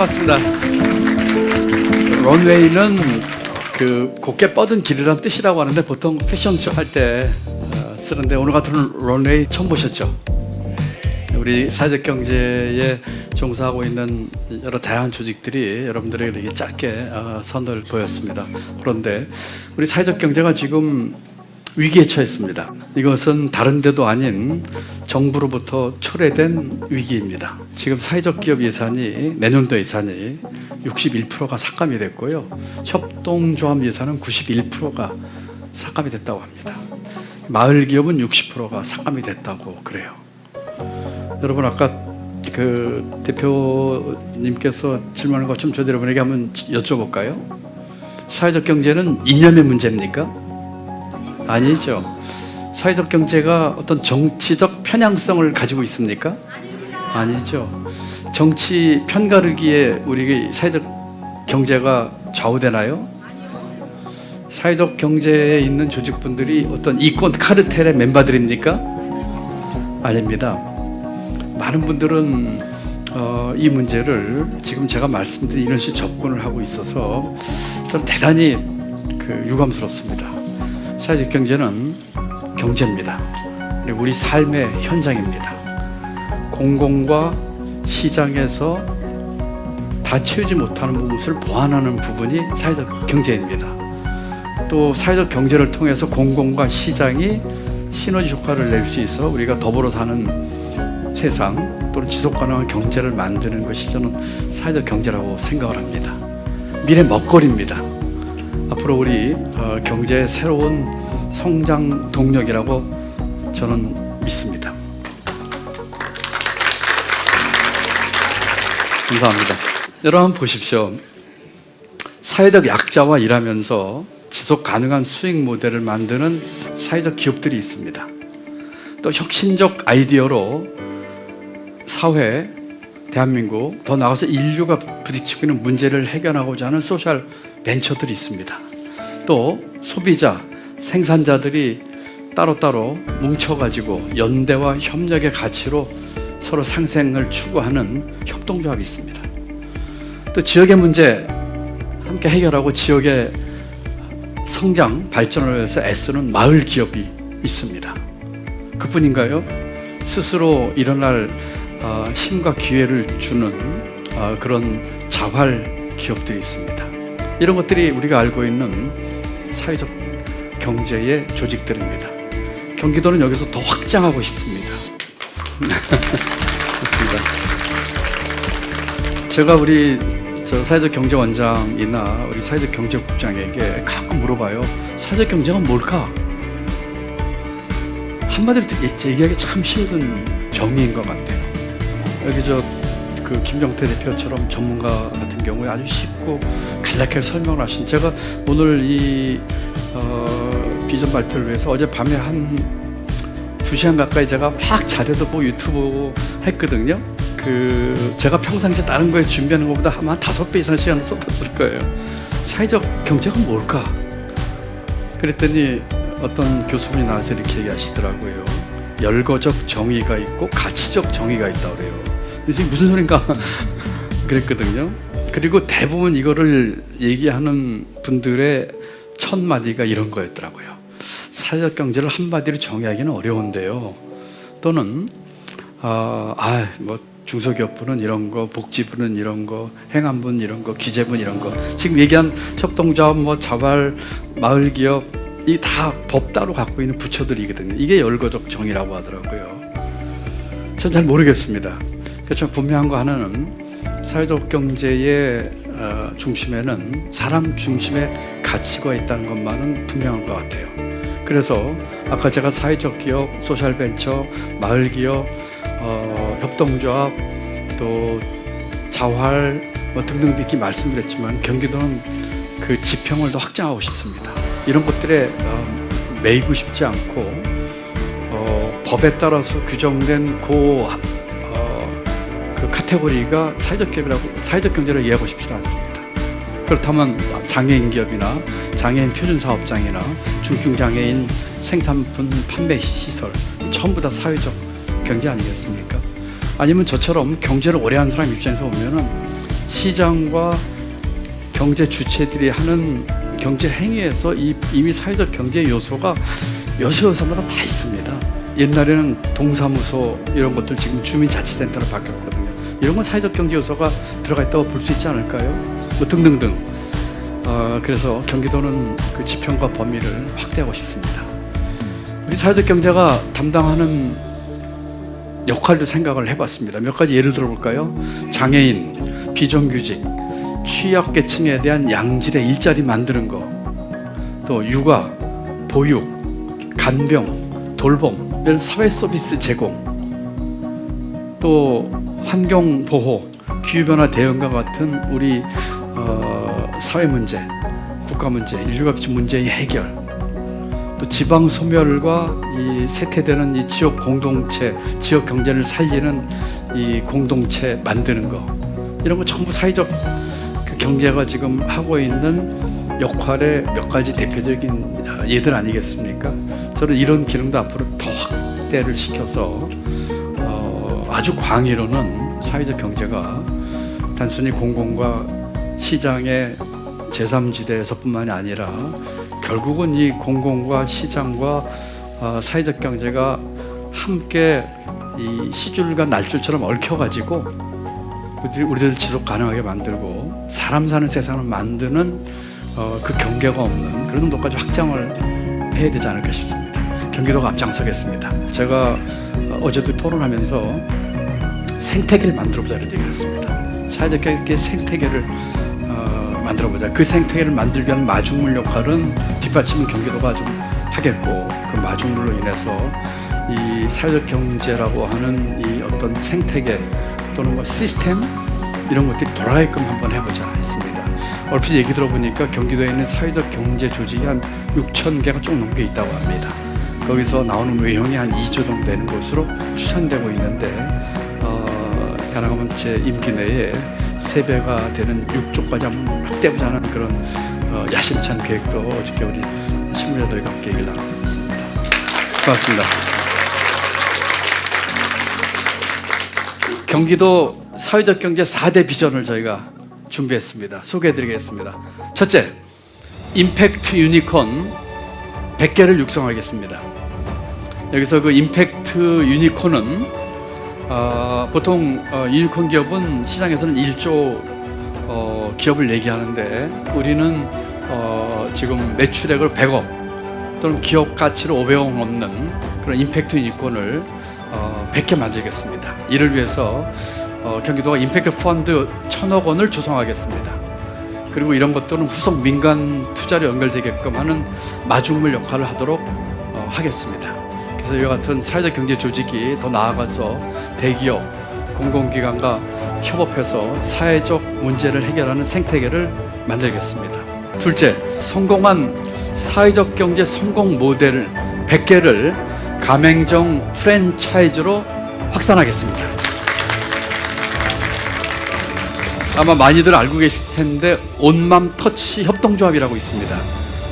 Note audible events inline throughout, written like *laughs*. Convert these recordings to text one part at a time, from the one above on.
반갑습니다. 런웨이는 그 곧게 뻗은 길이란 뜻이라고 하는데 보통 패션쇼 할 때 쓰는데 오늘 같은 런웨이 처음 보셨죠? 우리 사회적 경제에 종사하고 있는 여러 다양한 조직들이 여러분들에게 이렇게 짧게 어, 선을 보였습니다. 그런데 우리 사회적 경제가 지금 위기에 처했습니다. 이것은 다른 데도 아닌 정부로부터 초래된 위기입니다. 지금 사회적 기업 예산이 내년도 예산이 61%가 삭감이 됐고요. 협동조합 예산은 91%가 삭감이 됐다고 합니다. 마을 기업은 60%가 삭감이 됐다고 그래요. 여러분 아까 그 대표님께서 질문한 것좀 저도 여러분에게 한번 여쭤볼까요? 사회적 경제는 이념의 문제입니까? 아니죠. 사회적 경제가 어떤 정치적 편향성을 가지고 있습니까? 아니죠. 정치 편가르기에 우리 사회적 경제가 좌우되나요? 사회적 경제에 있는 조직분들이 어떤 이권 카르텔의 멤버들입니까? 아닙니다. 많은 분들은 어, 이 문제를 지금 제가 말씀드린 이런 식 접근을 하고 있어서 저는 대단히 그 유감스럽습니다. 사회적 경제는 경제입니다. 우리 삶의 현장입니다. 공공과 시장에서 다 채우지 못하는 부분을 보완하는 부분이 사회적 경제입니다. 또 사회적 경제를 통해서 공공과 시장이 시너지 효과를 낼 수 있어 우리가 더불어 사는 세상 또는 지속 가능한 경제를 만드는 것이 저는 사회적 경제라고 생각을 합니다. 미래 먹거리입니다. 앞으로 우리 어, 경제의 새로운 성장 동력이라고 저는 믿습니다. 감사합니다. 여러분 보십시오. 사회적 약자와 일하면서 지속 가능한 수익 모델을 만드는 사회적 기업들이 있습니다. 또 혁신적 아이디어로 사회, 대한민국, 더 나아가서 인류가 부딪히고 있는 문제를 해결하고자 하는 소셜 벤처들이 있습니다. 또 소비자, 생산자들이 따로따로 뭉쳐가지고 연대와 협력의 가치로 서로 상생을 추구하는 협동조합이 있습니다. 또 지역의 문제 함께 해결하고 지역의 성장, 발전을 위해서 애쓰는 마을 기업이 있습니다. 그뿐인가요? 스스로 일어날 어, 힘과 기회를 주는 어, 그런 자활 기업들이 있습니다. 이런 것들이 우리가 알고 있는 사회적 경제의 조직들입니다. 경기도는 여기서 더 확장하고 싶습니다. *laughs* 좋습니다. 제가 우리 저 사회적 경제 원장이나 우리 사회적 경제 국장에게 가끔 물어봐요. 사회적 경제가 뭘까? 한마디로 얘기하기 참 힘든 정의인 것 같아요. 여기 저 그 김정태 대표처럼 전문가 같은 경우에 아주 쉽고 간략하게 설명을 하신 제가 오늘 이 어, 비전 발표를 위해서 어제 밤에 한두 시간 가까이 제가 막 자료도 보고 유튜브 했거든요. 그 제가 평상시에 다른 거에 준비하는 것보다 아마 다섯 배 이상 시간을 쏟았을 거예요. 사회적 경제가 뭘까? 그랬더니 어떤 교수분이 나와서 이렇게 얘기하시더라고요. 열거적 정의가 있고 가치적 정의가 있다 그래요. 그래서 무슨 소린가 *laughs* 그랬거든요. 그리고 대부분 이거를 얘기하는 분들의 첫 마디가 이런 거였더라고요. 사회적 경제를 한마디로 정의하기는 어려운데요. 또는 어, 아, 뭐 중소기업부는 이런 거, 복지부는 이런 거, 행안부는 이런 거, 기재부는 이런 거. 지금 얘기한 협동조합, 뭐 자발, 마을기업 이 다 법 따로 갖고 있는 부처들이거든요. 이게 열거적 정의라고 하더라고요. 전 잘 모르겠습니다. 그래서 분명한 거 하나는 사회적 경제의 어, 중심에는 사람 중심의 가치가 있다는 것만은 분명한 것 같아요. 그래서 아까 제가 사회적 기업, 소셜 벤처, 마을 기업, 어, 협동조합, 또 자활 뭐 등등 이렇게 말씀드렸지만 경기도는 그 지평을 더 확장하고 싶습니다. 이런 것들에 어, 매이고 싶지 않고 어, 법에 따라서 규정된 그, 어, 그 카테고리가 사회적 기업이라고 사회적 경제를 이해하고 싶지 않습니다. 그렇다면 장애인 기업이나 장애인 표준 사업장이나 중증 장애인 생산품 판매 시설 전부 다 사회적 경제 아니겠습니까? 아니면 저처럼 경제를 오래 한 사람 입장에서 보면은 시장과 경제 주체들이 하는 경제 행위에서 이, 이미 사회적 경제 요소가 요소 요소마다 다 있습니다. 옛날에는 동사무소 이런 것들 지금 주민자치센터로 바뀌었거든요. 이런 건 사회적 경제 요소가 들어가 있다고 볼 수 있지 않을까요? 뭐 등등등. 어, 그래서 경기도는 그 지평과 범위를 확대하고 싶습니다. 우리 사회적 경제가 담당하는 역할도 생각을 해봤습니다. 몇 가지 예를 들어볼까요? 장애인, 비정규직, 취약계층에 대한 양질의 일자리 만드는 거, 또 육아, 보육, 간병, 돌봄 이런 사회 서비스 제공, 또 환경 보호, 기후 변화 대응과 같은 우리 어, 사회 문제, 국가 문제, 인류가 그친 문제의 해결, 또 지방 소멸과 이 쇠퇴되는 이 지역 공동체, 지역 경제를 살리는 이 공동체 만드는 거 이런 거 전부 사회적 그 경제가 지금 하고 있는 역할의 몇 가지 대표적인 예들 아니겠습니까? 저는 이런 기능도 앞으로 더 확대를 시켜서 어, 아주 광의로는 사회적 경제가 단순히 공공과 시장의 제3지대에서뿐만이 아니라 결국은 이 공공과 시장과 어, 사회적 경제가 함께 이 시줄과 날줄처럼 얽혀가지고 우리들, 지속 가능하게 만들고 사람 사는 세상을 만드는 어, 그 경계가 없는 그런 정도까지 확장을 해야 되지 않을까 싶습니다. 경기도가 앞장서겠습니다. 제가 어, 어제도 토론하면서 생태계를 만들어보자 이런 얘기를 했습니다. 사회적 경제 생태계를 어, 만들어보자. 그 생태계를 만들기 위한 마중물 역할은 뒷받침은 경기도가 좀 하겠고 그 마중물로 인해서 이 사회적 경제라고 하는 이 어떤 생태계 또는 뭐 시스템 이런 것들이 돌아가게끔 한번 해보자 했습니다. 얼핏 얘기 들어보니까 경기도에 있는 사회적 경제 조직이 한 6천 개가 좀 넘게 있다고 합니다. 거기서 나오는 외형이 한 2조 정도 되는 것으로 추산되고 있는데 어, 가능하면 제 임기 내에 세 배가 되는 6조까지 한번 확대하자는 그런 어, 야심찬 계획도 어저께 우리 신문자들과 함께 얘기를 나눴습니다. 고맙습니다. 경기도 사회적 경제 4대 비전을 저희가 준비했습니다. 소개해 드리겠습니다. 첫째, 임팩트 유니콘 100개를 육성하겠습니다. 여기서 그 임팩트 유니콘은 어, 보통 어, 유니콘 기업은 시장에서는 1조 어, 기업을 얘기하는데 우리는 어, 지금 매출액을 100억 또는 기업 가치를 500억 넘는 그런 임팩트 유니콘을 어, 100개 만들겠습니다. 이를 위해서 어, 경기도가 임팩트 펀드 1000억 원을 조성하겠습니다. 그리고 이런 것들은 후속 민간 투자로 연결되게끔 하는 마중물 역할을 하도록 어, 하겠습니다. 그래서 이와 같은 사회적 경제 조직이 더 나아가서 대기업, 공공기관과 협업해서 사회적 문제를 해결하는 생태계를 만들겠습니다. 둘째, 성공한 사회적 경제 성공 모델 100개를 가맹점 프랜차이즈로 확산하겠습니다. 아마 많이들 알고 계실 텐데 온맘 터치 협동조합이라고 있습니다.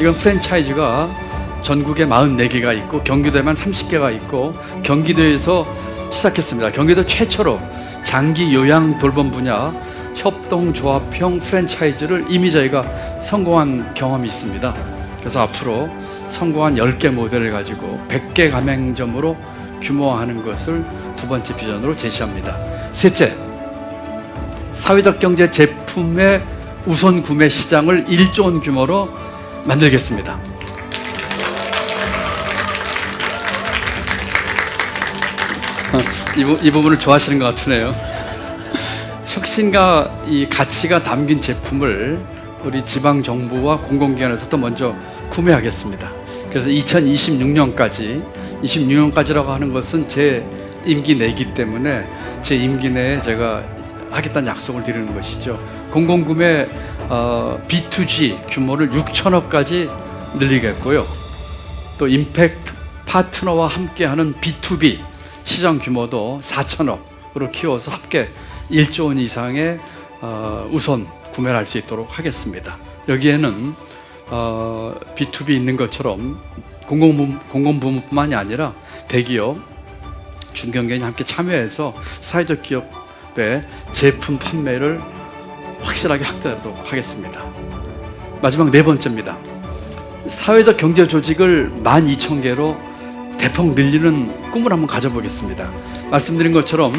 이건 프랜차이즈가 전국에 44개가 있고 경기도에만 30개가 있고 경기도에서 시작했습니다. 경기도 최초로 장기 요양 돌봄 분야 협동조합형 프랜차이즈를 이미 저희가 성공한 경험이 있습니다. 그래서 앞으로 성공한 10개 모델을 가지고 100개 가맹점으로 규모화하는 것을 두 번째 비전으로 제시합니다. 셋째, 사회적 경제 제품의 우선 구매 시장을 1조 원 규모로 만들겠습니다. 이, 부, 이 부분을 좋아하시는 것 같으네요. *laughs* 혁신과 이 가치가 담긴 제품을 우리 지방 정부와 공공기관에서 또 먼저 구매하겠습니다. 그래서 2026년까지 26년까지라고 하는 것은 제 임기 내기 때문에 제 임기 내에 제가 하겠다는 약속을 드리는 것이죠. 공공구매 어, B2G 규모를 6천억까지 늘리겠고요. 또 임팩트 파트너와 함께하는 B2B 시장 규모도 4천억으로 키워서 합계 1조 원 이상의 어, 우선 구매를 할 수 있도록 하겠습니다. 여기에는 어, B2B 있는 것처럼 공공부, 공공부문뿐만이 아니라 대기업, 중견기업이 함께 참여해서 사회적 기업의 제품 판매를 확실하게 확대하도록 하겠습니다. 마지막 네 번째입니다. 사회적 경제 조직을 12,000개로 대폭 늘리는 꿈을 한번 가져보겠습니다. 말씀드린 것처럼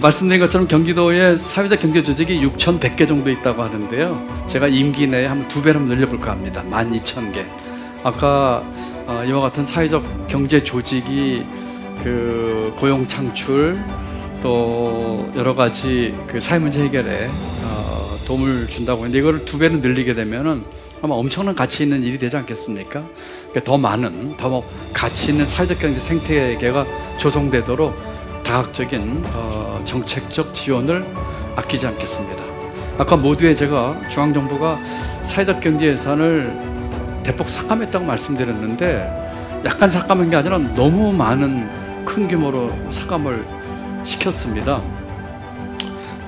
말씀드린 것처럼 경기도에 사회적 경제 조직이 6,100개 정도 있다고 하는데요. 제가 임기 내에 한번 두 배로 늘려볼까 합니다. 12,000개. 아까 어, 이와 같은 사회적 경제 조직이 그 고용 창출 또 여러 가지 그 사회 문제 해결에 어, 도움을 준다고 했는데 이걸 두 배로 늘리게 되면은 아마 엄청난 가치 있는 일이 되지 않겠습니까? 그러니까 더 많은 더 가치 있는 사회적 경제 생태계가 조성되도록 다각적인 어, 정책적 지원을 아끼지 않겠습니다. 아까 모두에 제가 중앙정부가 사회적 경제 예산을 대폭 삭감했다고 말씀드렸는데 약간 삭감한 게 아니라 너무 많은 큰 규모로 삭감을 시켰습니다.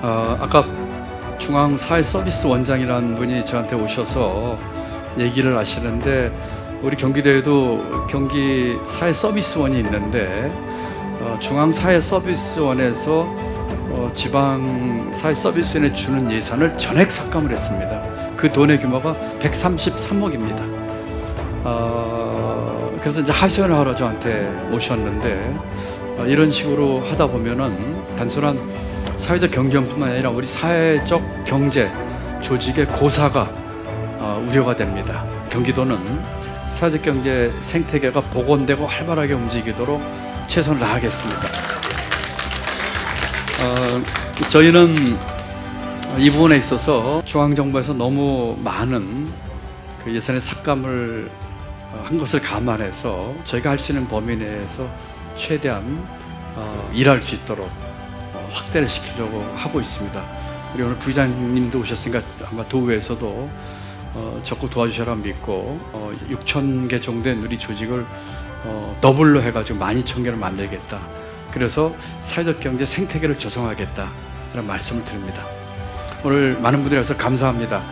어, 아까 중앙 사회서비스 원장이라는 분이 저한테 오셔서 얘기를 하시는데 우리 경기도에도 경기 사회서비스원이 있는데 어, 중앙 사회서비스원에서 어, 지방 사회서비스원에 주는 예산을 전액 삭감을 했습니다. 그 돈의 규모가 133억입니다. 어, 그래서 이제 하소연을 하러 저한테 오셨는데 어, 이런 식으로 하다 보면은 단순한 사회적 경쟁뿐만 아니라 우리 사회적 경제 조직의 고사가 어, 우려가 됩니다. 경기도는 사회적 경제 생태계가 복원되고 활발하게 움직이도록 최선을 다하겠습니다. 어, 저희는 이 부분에 있어서 중앙정부에서 너무 많은 그 예산의 삭감을 어, 한 것을 감안해서 저희가 할 수 있는 범위 내에서 최대한 어, 일할 수 있도록 어, 확대를 시키려고 하고 있습니다. 우리 오늘 부장님도 오셨으니까 아마 도의회에서도 어, 적극 도와주셔라 믿고 어, 6천 개 정도의 누리 조직을 어, 더블로 해가지고 12,000개를 만들겠다. 그래서 사회적 경제 생태계를 조성하겠다. 이런 말씀을 드립니다. 오늘 많은 분들이 와서 감사합니다.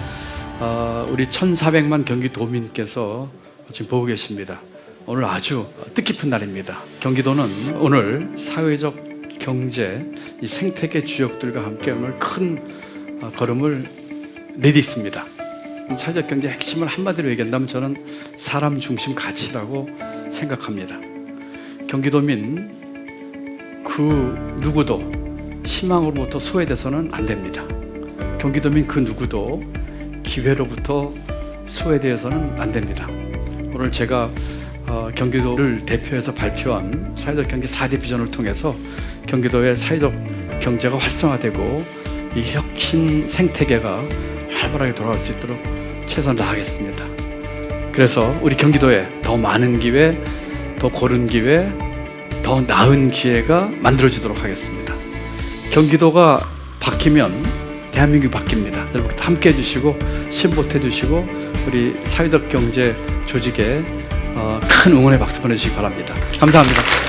어, 우리 1,400만 경기도민께서 지금 보고 계십니다. 오늘 아주 뜻깊은 날입니다. 경기도는 오늘 사회적 경제 이 생태계 주역들과 함께 오늘 큰 어, 걸음을 내딛습니다. 사회적 경제 핵심을 한마디로 얘기한다면 저는 사람 중심 가치라고 생각합니다. 경기도민 그 누구도 희망으로부터 소외돼서는 안 됩니다. 경기도민 그 누구도 기회로부터 소외되어서는 안 됩니다. 오늘 제가 어, 경기도를 대표해서 발표한 사회적 경제 4대 비전을 통해서 경기도의 사회적 경제가 활성화되고 이 혁신 생태계가 활발하게 돌아갈 수 있도록 최선을 다하겠습니다. 그래서 우리 경기도에 더 많은 기회, 더 고른 기회, 더 나은 기회가 만들어지도록 하겠습니다. 경기도가 바뀌면 대한민국이 바뀝니다. 여러분 함께 해주시고 신보태 주시고 우리 사회적 경제 조직에 어, 큰 응원의 박수 보내주시기 바랍니다. 감사합니다.